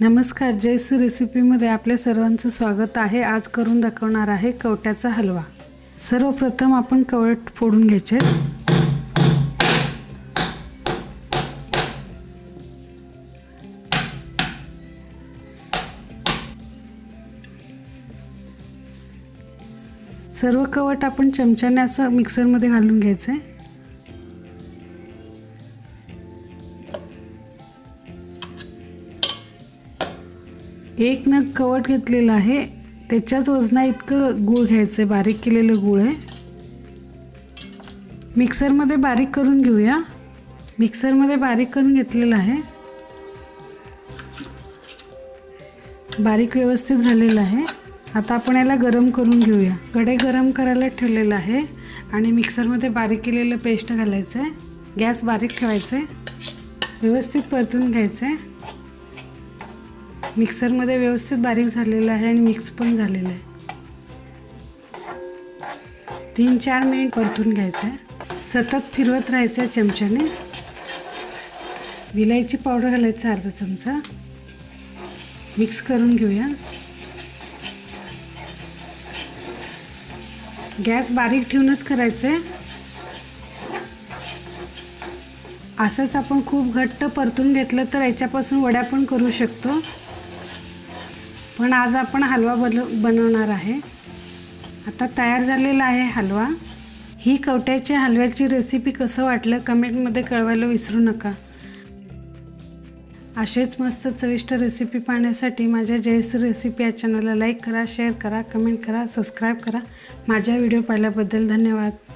नमस्कार जयश्री रेसिपीमध्ये आपल्या सर्वांचं स्वागत आहे. आज करून दाखवणार आहे कवट्याचा हलवा. सर्वप्रथम आपण कवट फोडून घ्यायचे. सर्व कवट आपण चमच्याने असं मिक्सरमध्ये घालून घ्यायचं. आहे एक नग कवट घेतलेलं आहे. त्याच्याच वजना इतकं गूळ घ्यायचं आहे बारीक केलेलं गूळ आहे. मिक्सरमध्ये बारीक करून घेऊया. मिक्सरमध्ये बारीक करून घेतलेलं आहे. बारीक व्यवस्थित झालेलं आहे. आता आपण याला गरम करून घेऊया. कडे गरम करायला ठेवलेलं आहे. आणि मिक्सरमध्ये बारीक केलेलं पेस्ट घालायचं आहे गॅस बारीक ठेवायचं आहे व्यवस्थित परतून घ्यायचं आहे मिक्सरमध्ये व्यवस्थित बारीक झालेलं आहे आणि मिक्स पण झालेलं आहे. तीन चार मिनिट परतून घ्यायचं आहे. सतत फिरवत राहायचं आहे चमच्याने. विलायची पावडर घालायचं अर्धा चमचा. मिक्स करून घेऊया. गॅस बारीक ठेवूनच करायचं आहे असंच आपण खूप घट्ट परतून घेतलं तर याच्यापासून वड्या पण करू शकतो. पण आज आपण हलवा बन बनवणार आहे. आता तयार झालेला आहे हलवा. ही कवट्याच्या हलव्याची रेसिपी कसं वाटलं कमेंटमध्ये कळवायला विसरू नका. असेच मस्त चविष्ट रेसिपी पाहण्यासाठी माझ्या जयस रेसिपी या चॅनलला लाईक करा शेअर करा कमेंट करा सबस्क्राईब करा. माझ्या व्हिडिओ पाहिल्याबद्दल धन्यवाद.